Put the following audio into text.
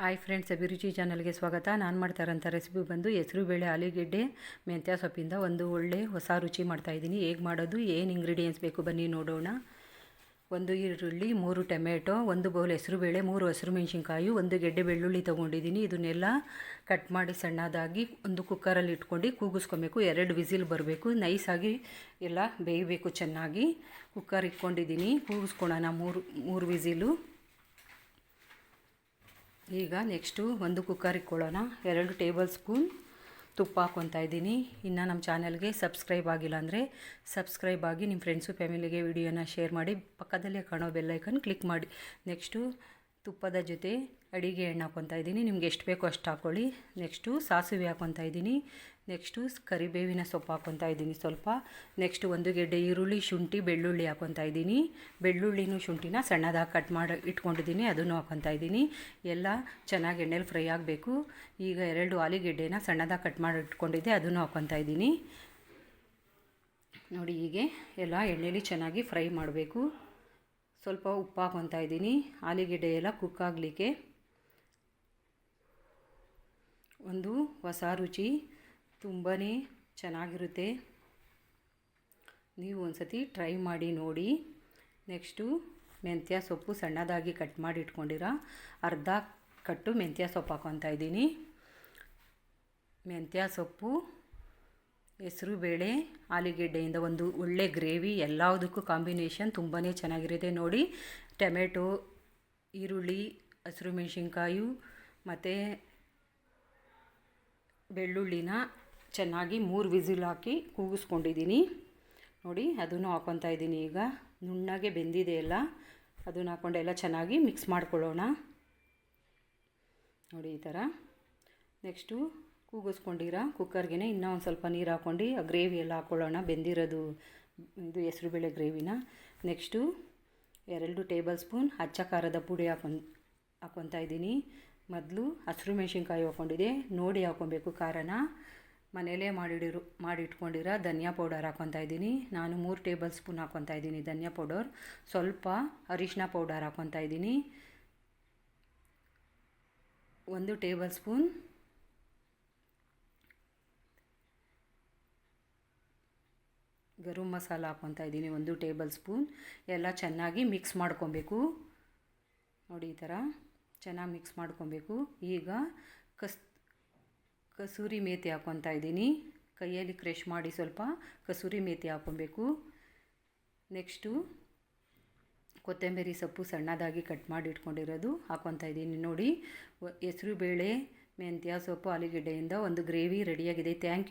Hi friends, ಅಭಿರುಚಿ ಚಾನಲ್ಗೆ ಸ್ವಾಗತ. ನಾನು ಮಾಡ್ತಾ ಇರೋಂಥ ರೆಸಿಪಿ ಬಂದು ಹೆಸರುಬೇಳೆ ಆಲೂಗೆಡ್ಡೆ, ಮೆಂತ್ಯ, ಸೊಪ್ಪಿಂದ ಒಂದು ಒಳ್ಳೆ ಹೊಸ ರುಚಿ ಮಾಡ್ತಾಯಿದ್ದೀನಿ ಹೇಗೆ ಮಾಡೋದು, ಏನು ಇಂಗ್ರೀಡಿಯೆಂಟ್ಸ್ ಬೇಕು ಬನ್ನಿ ನೋಡೋಣ. ಒಂದು ಈರುಳ್ಳಿ, ಮೂರು ಟೊಮೆಟೊ, ಒಂದು ಬೌಲ್ ಹೆಸರುಬೇಳೆ ಮೂರು ಹಸಿರು ಮೆಣಸಿನ್ಕಾಯಿ, ಒಂದು ಗೆಡ್ಡೆ ಬೆಳ್ಳುಳ್ಳಿ ತೊಗೊಂಡಿದ್ದೀನಿ. ಇದನ್ನೆಲ್ಲ ಕಟ್ ಮಾಡಿ ಸಣ್ಣದಾಗಿ ಒಂದು ಕುಕ್ಕರಲ್ಲಿ ಇಟ್ಕೊಂಡು ಕೂಗಿಸ್ಕೊಬೇಕು. ಎರಡು ವಿಸಿಲ್ ಬರಬೇಕು. ನೈಸಾಗಿ ಎಲ್ಲ ಬೇಯಬೇಕು ಚೆನ್ನಾಗಿ. ಕುಕ್ಕರ್ ಇಟ್ಕೊಂಡಿದ್ದೀನಿ. ಕೂಗಿಸ್ಕೊಳೋಣ ಮೂರು ಮೂರು ವಿಸಿಲು. ಈಗ ನೆಕ್ಸ್ಟು ಒಂದು ಕುಕ್ಕರ್ ಇಕ್ಕೊಳ್ಳೋಣ ಎರಡು ಟೇಬಲ್ ಸ್ಪೂನ್ ತುಪ್ಪ ಹಾಕ್ಕೊತಾ ಇದ್ದೀನಿ. ಇನ್ನು ನಮ್ಮ ಚಾನಲ್ಗೆ ಸಬ್ಸ್ಕ್ರೈಬ್ ಆಗಿಲ್ಲ ಅಂದರೆ ಸಬ್ಸ್ಕ್ರೈಬ್ ಆಗಿ ನಿಮ್ಮ ಫ್ರೆಂಡ್ಸು ಫ್ಯಾಮಿಲಿಗೆ ವಿಡಿಯೋನ ಶೇರ್ ಮಾಡಿ. ಪಕ್ಕದಲ್ಲೇ ಕಾಣೋ ಬೆಲ್ಲೈಕನ್ ಕ್ಲಿಕ್ ಮಾಡಿ. ನೆಕ್ಸ್ಟು ತುಪ್ಪದ ಜೊತೆ ಅಡಿಗೆ ಎಣ್ಣೆ ಹಾಕ್ಕೊತಾ ಇದ್ದೀನಿ. ನಿಮ್ಗೆ ಎಷ್ಟು ಬೇಕೋ ಅಷ್ಟು ಹಾಕ್ಕೊಳ್ಳಿ. ನೆಕ್ಸ್ಟು ಸಾಸಿವೆ ಹಾಕ್ಕೊತಾ ಇದ್ದೀನಿ. ನೆಕ್ಸ್ಟು ಕರಿಬೇವಿನ ಸೊಪ್ಪು ಹಾಕ್ಕೊತಾ ಇದ್ದೀನಿ ಸ್ವಲ್ಪ. ನೆಕ್ಸ್ಟ್ ಒಂದು ಗೆಡ್ಡೆ ಈರುಳ್ಳಿ, ಶುಂಠಿ, ಬೆಳ್ಳುಳ್ಳಿ ಹಾಕ್ಕೊತಾ ಇದ್ದೀನಿ. ಬೆಳ್ಳುಳ್ಳಿನೂ ಶುಂಠಿನ ಸಣ್ಣದಾಗಿ ಕಟ್ ಮಾಡಿ ಇಟ್ಕೊಂಡಿದ್ದೀನಿ. ಅದನ್ನು ಹಾಕ್ಕೊತಾ ಇದ್ದೀನಿ. ಎಲ್ಲ ಚೆನ್ನಾಗಿ ಎಣ್ಣೆಲಿ ಫ್ರೈ ಆಗಬೇಕು. ಈಗ ಎರಡು ಆಲೂಗೆಡ್ಡೆನ ಸಣ್ಣದಾಗಿ ಕಟ್ ಮಾಡಿ ಇಟ್ಕೊಂಡಿದ್ದೆ, ಅದನ್ನು ಹಾಕ್ಕೊತಾ ಇದ್ದೀನಿ. ನೋಡಿ ಹೀಗೆ ಎಲ್ಲ ಎಣ್ಣೆಲಿ ಚೆನ್ನಾಗಿ ಫ್ರೈ ಮಾಡಬೇಕು. ಸ್ವಲ್ಪ ಉಪ್ಪು ಹಾಕೊತಾ ಇದ್ದೀನಿ. ಆಲೂಗೆಡ್ಡೆ ಎಲ್ಲ ಕುಕ್ ಆಗಲಿಕ್ಕೆ ಒಂದು ಹೊಸ ರುಚಿ ತುಂಬಾ ಚೆನ್ನಾಗಿರುತ್ತೆ. ನೀವು ಒಂದು ಸತಿ ಟ್ರೈ ಮಾಡಿ ನೋಡಿ. ನೆಕ್ಸ್ಟು ಮೆಂತ್ಯ ಸೊಪ್ಪು ಸಣ್ಣದಾಗಿ ಕಟ್ ಮಾಡಿ ಇಟ್ಕೊಂಡಿರ. ಅರ್ಧ ಕಟ್ಟು ಮೆಂತ್ಯ ಸೊಪ್ಪು ಹಾಕ್ಕೊತಾ ಇದ್ದೀನಿ. ಮೆಂತ್ಯ ಸೊಪ್ಪು ಹೆಸರು ಬೇಳೆ, ಆಲೂಗೆಡ್ಡೆಯಿಂದ ಒಂದು ಒಳ್ಳೆ ಗ್ರೇವಿ ಎಲ್ಲದಕ್ಕೂ ಕಾಂಬಿನೇಷನ್ ತುಂಬಾ ಚೆನ್ನಾಗಿರುತ್ತೆ ನೋಡಿ. ಟೊಮೆಟೊ, ಈರುಳ್ಳಿ, ಹಸಿರು ಮೆಣಸಿನ್ಕಾಯಿ ಮತ್ತು ಬೆಳ್ಳುಳ್ಳಿನ ಚೆನ್ನಾಗಿ ಮೂರು ವಿಸಿಲ್ ಹಾಕಿ ಕೂಗಿಸ್ಕೊಂಡಿದ್ದೀನಿ. ನೋಡಿ, ಅದನ್ನು ಹಾಕ್ಕೊತಾ ಇದ್ದೀನಿ ಈಗ. ನುಣ್ಣಗೆ ಬೆಂದಿದೆ ಎಲ್ಲ. ಅದನ್ನು ಹಾಕ್ಕೊಂಡು ಎಲ್ಲ ಚೆನ್ನಾಗಿ ಮಿಕ್ಸ್ ಮಾಡ್ಕೊಳ್ಳೋಣ. ನೋಡಿ ಈ ಥರ. ನೆಕ್ಸ್ಟು ಕೂಗಿಸ್ಕೊಂಡಿರ? ಕುಕ್ಕರ್ಗೆ ಇನ್ನೂ ಒಂದು ಸ್ವಲ್ಪ ನೀರು ಹಾಕ್ಕೊಂಡು ಆ ಗ್ರೇವಿ ಎಲ್ಲ ಹಾಕ್ಕೊಳ್ಳೋಣ ಬೆಂದಿರೋದು ಇದು ಹೆಸರುಬೇಳೆ ಗ್ರೇವಿನ? ನೆಕ್ಸ್ಟು ಎರಡು ಟೇಬಲ್ ಸ್ಪೂನ್ ಹಚ್ಚ ಖಾರದ ಪುಡಿ ಹಾಕೊಂಡು ಹಾಕ್ಕೊತಾ ಇದ್ದೀನಿ. ಮೊದಲು ಹಸಿರು ಮೆಣಸಿನ್ಕಾಯಿ ಹಾಕ್ಕೊಂಡಿದೆ ನೋಡಿ ಹಾಕ್ಕೊಬೇಕು ಖಾರನ. ಮನೇಲೇ ಮಾಡಿಡಿರು, ಮಾಡಿಟ್ಕೊಂಡಿರೋ? ಧನಿಯಾ ಪೌಡರ್ ಹಾಕ್ಕೊತಾ ಇದ್ದೀನಿ. ನಾನು ಮೂರು ಟೇಬಲ್ ಸ್ಪೂನ್ ಹಾಕ್ಕೊತಾ ಇದ್ದೀನಿ ಧನಿಯಾ ಪೌಡರ್. ಸ್ವಲ್ಪ ಅರಿಶಿನ ಪೌಡರ್ ಹಾಕ್ಕೊತಾ ಇದ್ದೀನಿ. ಒಂದು ಟೇಬಲ್ ಸ್ಪೂನ್ ಗರಂ ಮಸಾಲ ಹಾಕ್ಕೊತಾ ಇದ್ದೀನಿ, ಒಂದು ಟೇಬಲ್ ಸ್ಪೂನ್. ಎಲ್ಲ ಚೆನ್ನಾಗಿ ಮಿಕ್ಸ್ ಮಾಡ್ಕೊಬೇಕು. ನೋಡಿ ಈ ಥರ ಚೆನ್ನಾಗಿ ಮಿಕ್ಸ್ ಮಾಡ್ಕೊಬೇಕು. ಈಗ ಕಸ್, ಕಸೂರಿ ಮೇಥಿ ಹಾಕ್ಕೊತಾ ಇದ್ದೀನಿ. ಕೈಯಲ್ಲಿ ಕ್ರಷ್ ಮಾಡಿ ಸ್ವಲ್ಪ ಕಸೂರಿ ಮೇಥಿ ಹಾಕ್ಕೊಬೇಕು. ನೆಕ್ಸ್ಟು ಕೊತ್ತಂಬರಿ ಸೊಪ್ಪು ಸಣ್ಣದಾಗಿ ಕಟ್ ಮಾಡಿ ಇಟ್ಕೊಂಡಿರೋದು ಹಾಕ್ಕೊತಾ ಇದ್ದೀನಿ. ನೋಡಿ ಹೆಸರು ಬೇಳೆ ಮೆಂತ್ಯ, ಸೊಪ್ಪು, ಆಲೂಗೆಡ್ಡೆಯಿಂದ ಒಂದು ಗ್ರೇವಿ ರೆಡಿಯಾಗಿದೆ ಥ್ಯಾಂಕ್ ಯು